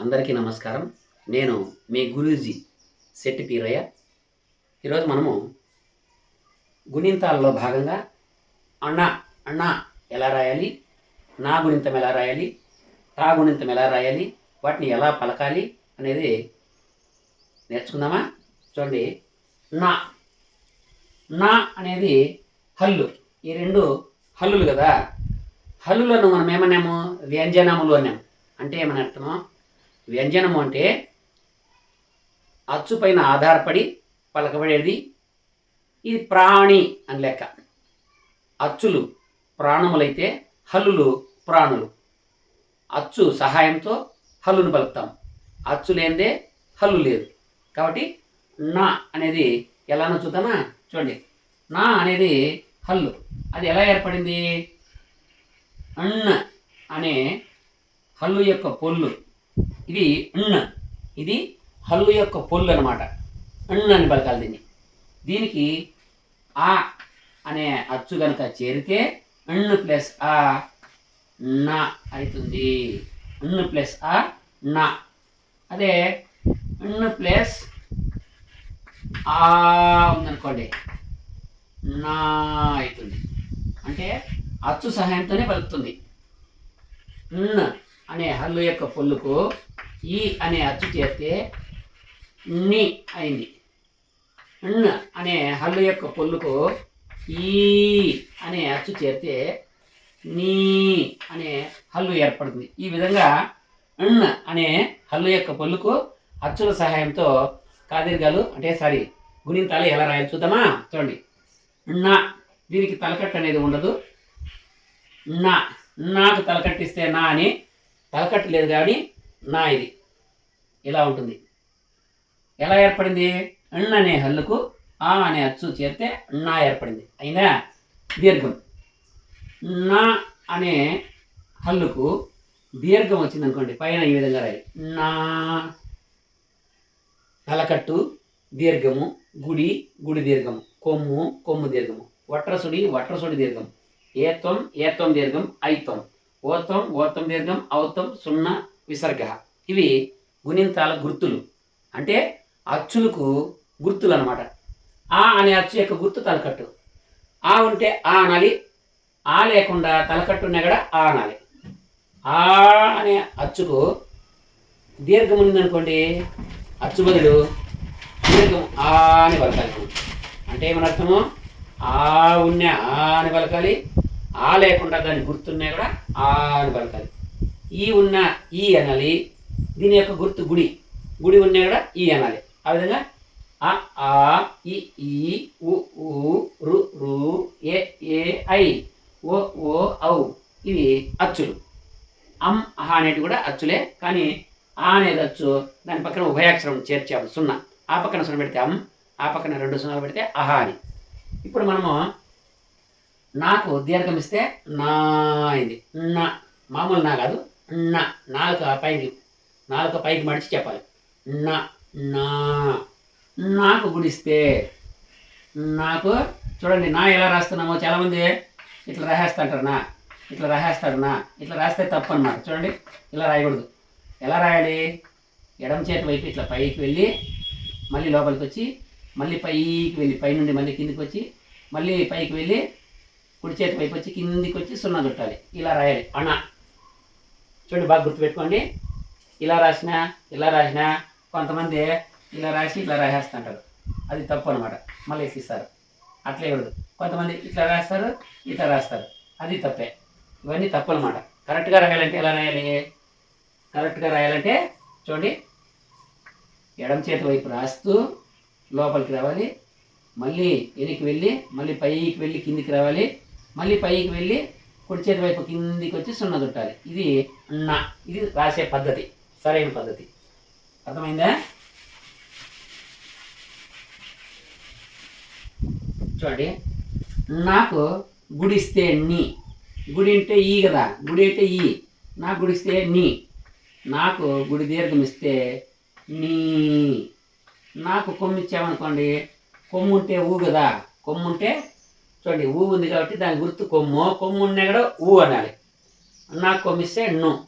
అందరికీ నమస్కారం. నేను మీ గురూజీ శెట్టి పీరయ్య. ఈరోజు మనము గుణింతాల్లో భాగంగా అన్న అన్న ఎలా రాయాలి? నా గుణింతం ఎలా రాయాలి? తా గుణింతం ఎలా రాయాలి? వాటిని ఎలా పలకాలి అనేది నేర్చుకుందామా? చూడండి. నా నా అనేది హల్లు. ఈ రెండు హల్లులు కదా. హల్లులను మనం ఏమన్నాము? వ్యంజనములు అన్నాము అంటే ఏమని అర్థమో? వ్యంజనము అంటే అచ్చు పైన ఆధారపడి పలకబడేది. ఇది ప్రాణి అని లెక్క. అచ్చులు ప్రాణములైతే హల్లులు ప్రాణులు. అచ్చు సహాయంతో హల్లును పలుకుతాం అచ్చు లేనిదే హల్లు లేదు. కాబట్టి నా అనేది ఎలానో చూద్దామా? చూడండి. నా అనేది హల్లు. అది ఎలా ఏర్పడింది? అన్న అనే హల్లు యొక్క పొల్లు. ఇది అన్న. ఇది హల్లు యొక్క పొల్లు అనమాట అన్న అని పలకాలి దీన్ని. దీనికి ఆ అనే అచ్చు కనుక చేరితే అన్ను ప్లస్ ఆ నా అవుతుంది. అన్ను ప్లస్ ఆ నా. అదే అన్ను ప్లస్ ఆ ఉందనుకోండి. నా అవుతుంది. అంటే అచ్చు సహాయంతోనే పలుకుతుంది. న్ అనే హల్లు యొక్క పొల్లుకు ఈ అనే అచ్చు చేస్తే ని అయింది. న్ అనే హల్లు యొక్క పొల్లుకు ఈ అనే అచ్చు చేస్తే నీ అనే హల్లు ఏర్పడుతుంది. ఈ విధంగా అన్న అనే హల్లు యొక్క పొల్లుకు అచ్చుల సహాయంతో కాదిరిగాలు అంటే సారీ గుణింతాలు ఎలా రాయాలి చూద్దామా? చూడండి. నా దీనికి తలకట్టు అనేది ఉండదు. నా నాకు తలకట్టిస్తే నా అని తలకట్టు లేదు కానీ నా ఇది. ఇలా ఉంటుంది. ఎలా ఏర్పడింది? అన్న అనే హల్లుకు ఆ అనే అచ్చు చేస్తే నా ఏర్పడింది. అయినా దీర్ఘం. నా అనే హల్లుకు దీర్ఘం వచ్చింది అనుకోండి పైన ఈ విధంగా రాయి నా తలకట్టు దీర్ఘము గుడి గుడి దీర్ఘము కొమ్ము కొమ్ము దీర్ఘము వట్రసుడి వట్రసుడి దీర్ఘం ఏత్వం ఏత్వం దీర్ఘం ఐత్వం ఓత్వం ఓత్వం దీర్ఘం ఔత్వం సున్నా విసర్గ. ఇవి గుణింతాల గుర్తులు. అంటే అచ్చులకు గుర్తులు అనమాట ఆ అనే అచ్చు యొక్క గుర్తు తలకట్టు. ఆ ఉంటే ఆ అనాలి ఆ లేకుండా తలకట్టు ఉన్నా కూడా ఆ అనాలి ఆ అనే అచ్చుకు దీర్ఘం ఉందనుకోండి అచ్చు బదులు దీర్ఘం ఆ అని పలకాలి. అంటే ఏమని అర్థము ఆ ఉన్న ఆ అని పలకాలి ఆ లేకుండా దాని గుర్తున్నా కూడా ఆ అని పలకాలి. ఈ ఉన్న ఈ అనాలి దీని యొక్క గుర్తు గుడి. గుడి ఉన్నా కూడా ఈ అనాలి. ఆ విధంగా ఆ ఆ ఈ ఈ ఉ ఊ రు రు ఏ ఏ ఐ ఓ ఓ ఔ ఇవి అచ్చులు. అమ్ అహ అనేటివి కూడా అచ్చులే కానీ ఆ అనేది అచ్చు. దాని పక్కన ఉభయాక్షరం చేర్చాము సున్నా. ఆ పక్కన సున్నా పెడితే అమ్ ఆ పక్కన రెండు సున్నాలు పెడితే అహ అని. ఇప్పుడు మనము నాకు దీర్ఘం ఇస్తే నా అయింది. నా మామూలు నా కాదు. నా నాలుక పైకి నాలుక పైకి మడిచి చెప్పాలి. నా నా. నాకు గుడిస్తే నాకు చూడండి నా ఎలా రాస్తున్నామో చాలామంది ఇట్లా రాసేస్తుంటారు నా. ఇట్లా రాసేస్తాడు నా. ఇట్లా రాస్తే తప్పు అన్నమాట చూడండి ఇలా రాయకూడదు. ఎలా రాయాలి? ఎడమ చేతి వైపు ఇట్లా పైకి వెళ్ళి మళ్ళీ లోపలికి వచ్చి మళ్ళీ పైకి వెళ్ళి పైనుండి మళ్ళీ కిందికి వచ్చి మళ్ళీ పైకి వెళ్ళి కుడి చేతి వైపు వచ్చి కిందికి వచ్చి సున్నా చుట్టాలి. ఇలా రాయాలి. అణ. చూడండి బాగా గుర్తుపెట్టుకోండి. ఇలా రాసిన ఇలా రాసిన కొంతమంది ఇలా రాసి ఇలా రాసేస్తుంటారు. అది తప్పు అనమాట మళ్ళీ వేసిస్తారు. అట్లే ఇవ్వదు కొంతమంది ఇట్లా రాస్తారు ఇట్లా రాస్తారు. అది తప్పే. ఇవన్నీ తప్పు అనమాట కరెక్ట్గా రాయాలంటే ఎలా రాయాలి? కరెక్ట్గా రాయాలంటే చూడండి ఎడమ చేతి వైపు రాస్తూ లోపలికి రావాలి. మళ్ళీ వెనక్కి వెళ్ళి మళ్ళీ పైకి వెళ్ళి కిందికి రావాలి. మళ్ళీ పైకి వెళ్ళి కుడి చేతి వైపు కిందికి వచ్చి సున్నా చుట్టాలి. ఇది నా. ఇది రాసే పద్ధతి. సరైన పద్ధతి. అర్థమైందా? చూడండి. నాకు గుడిస్తే నీ. గుడి అంటే ఈ కదా. గుడి అంటే ఈ. నాకు గుడిస్తే నీ. నాకు గుడి దీర్ఘం ఇస్తే నీ. నాకు కొమ్ము ఇచ్చామనుకోండి కొమ్ము ఉంటే ఊ కదా. కొమ్ము ఉంటే చూడండి ఊ ఉంది కాబట్టి దాని గుర్తు కొమ్ము. కొమ్ము ఉన్నా కూడా ఊ అనాలి. నాకు కొమ్మిస్తే ను.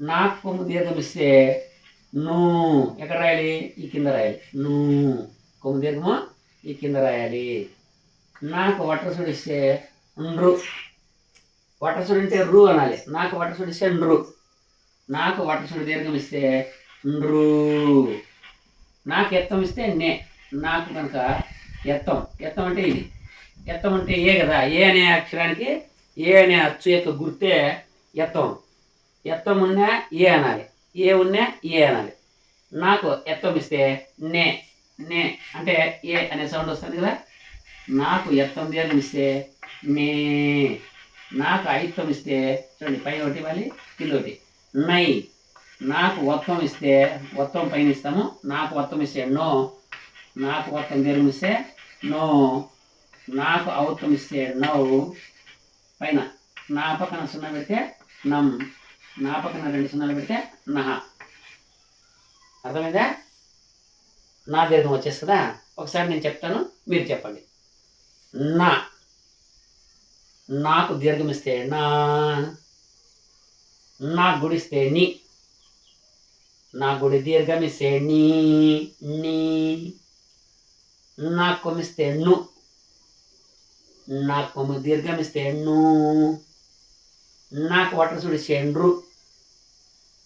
నాకు కొమ్ము దీర్ఘం ఇస్తే ను. ఎక్కడ రాయాలి? ఈ కింద రాయాలి. ను. కొమ్ము దీర్ఘము? ఈ కింద రాయాలి. నాకు వట్రసుడు ఇస్తే నృ. వట్రసుడు అంటే రు అనాలి. నాకు వట్రసుడు ఇస్తే నృ. నాకు వటసుడు దీర్ఘం ఇస్తే నృ. నాకు ఎత్తం ఇస్తే నే. నాకు కనుక ఎత్తం. ఎత్తం అంటే ఇది. ఎత్తం అంటే ఏ కదా? ఏ అనే అక్షరానికి ఏ అనే అచ్చు యొక్క గుర్తే ఎత్తం. ఎత్తం ఉన్నా ఏ అనాలి. ఏ ఉన్నా ఏ అనాలి. నాకు ఎత్తం ఇస్తే నే నే అంటే ఏ అనే సౌండ్ వస్తుంది కదా? నాకు ఎత్తం దీర్ఘం ఇస్తే నే నాకు ఐత్తం ఇస్తే చూడండి పైన ఒకటి మళ్ళీ కింద ఒకటి. నై నాకు ఒత్తం ఇస్తే ఒత్తం పైన ఇస్తాము. నాకు ఒత్తం ఇస్తే నో నాకు ఒత్తం దీర్ఘం ఇస్తే నో. నాకు ఔత్తం ఇస్తే నౌ. పైన నా పక్కన సున్నా పెడితే నమ్ నా. పక్కన రెండు సున్నాలు పెడితే నహ. అర్థమైందా? నా దీర్ఘం వచ్చేసి కదా ఒకసారి నేను చెప్తాను మీరు చెప్పండి. నా. నాకు దీర్ఘం ఇస్తే నా. నా గుడిస్తే ని. నా గుడి దీర్ఘం ఇస్తే నీ. నీ. నా కొమిస్తే ను. నాకు కొమ్ము దీర్ఘం ఇస్తే ను నాకు వటర్ సుడి సెండ్రు.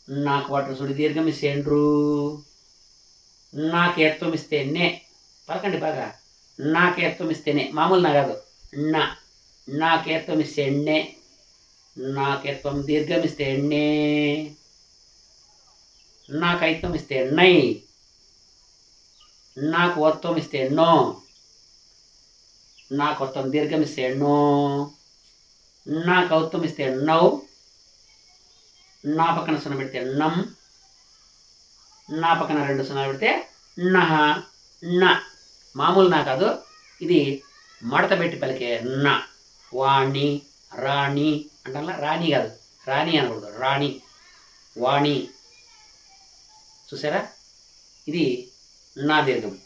నాకు వటర్ సుడి దీర్ఘం ఇస్తే ఎండ్రు నాకు ఎత్తం ఇస్తే నే పలకండి బాగా. నాకు ఎత్తం ఇస్తేనే మామూలు నా కాదు. నా. నాకు ఎత్తం ఇస్తే ఎన్నే. నాకు దీర్ఘం ఇస్తే ఎన్నే. నాకు ఐత్తం ఇస్తే నై నాకు ఒత్తం ఇస్తే నో నాకు ఒత్తం దీర్ఘం ఇస్తే నో నాకు ఔత్తం ఎన్నో. నా పక్కన సున్న పెడితే నమ్ నా పక్కన రెండు సున్నాలు పెడితే నహ నా. మామూలు నా కాదు. ఇది మడత పెట్టి పలికే నా. వాణి రాణి అంటే రాణి కాదు. రాణి అనకూడదు. రాణి వాణి. చూసారా? ఇది నా దీర్ఘం.